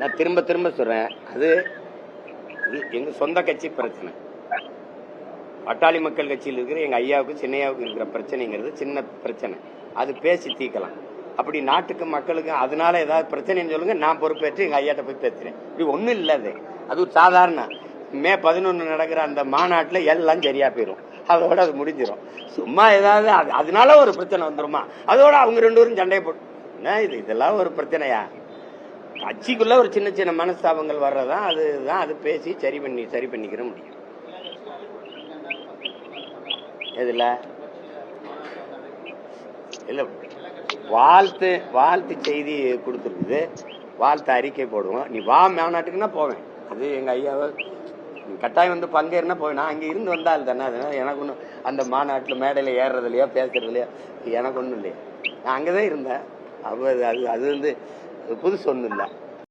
நான் திரும்ப திரும்ப சொல்றேன். அது இது எங்க சொந்த கட்சி பிரச்சனை. பட்டாளி மக்கள் கட்சியில் இருக்கிற எங்க ஐயாவுக்கு சின்னையாவுக்கு இருக்கிற பிரச்சனைங்கிறது சின்ன பிரச்சனை. அது பேசி தீக்கலாம் அப்படி நாட்டுக்கு மக்களுக்கு அதனால ஏதாவது பிரச்சனைன்னு சொல்லுங்க நான் பொறுப்பேற்று எங்க ஐயாட்ட போய் பேசுறேன். இப்படி ஒண்ணும் இல்லை அது. அது ஒரு சாதாரண மே பதினொன்று நடக்கிற அந்த மாநாட்டில் எல்லாம் சரியா போயிடும் அதோட அது முடிஞ்சிடும் சும்மா ஏதாவது அது அதனால ஒரு பிரச்சனை வந்துருமா? அதோட அவங்க ரெண்டு பேரும் சண்டையை போட்டு என்ன இது? இதெல்லாம் ஒரு பிரச்சனையா? கட்சிக்குள்ள ஒரு சின்ன சின்ன மனஸ்தாபங்கள் வர்றதான் அதுதான் அது பேசி சரி பண்ணி சரி பண்ணிக்கிற முடியும். எதுல? இல்ல வாழ்த்து வாழ்த்து செய்தி கொடுத்துருக்குது. வாழ்த்து அறிக்கை போடுவோம். நீ வா மாநாட்டுக்குன்னா போவேன். அது எங்க ஐயாவை கட்டாயம் வந்து பங்கேறினா போவேன். நான் அங்கே இருந்து வந்தால் தானே. அதனால எனக்கு ஒன்றும் அந்த மாநாட்டில் மேடையில் ஏறுறதுலையோ பேசுறதுலையோ எனக்கு ஒன்றும் இல்லையா. நான் அங்கே தான் இருந்தேன். அப்போ அது அது அது வந்து புதுசு ஒன்றும் இல்லை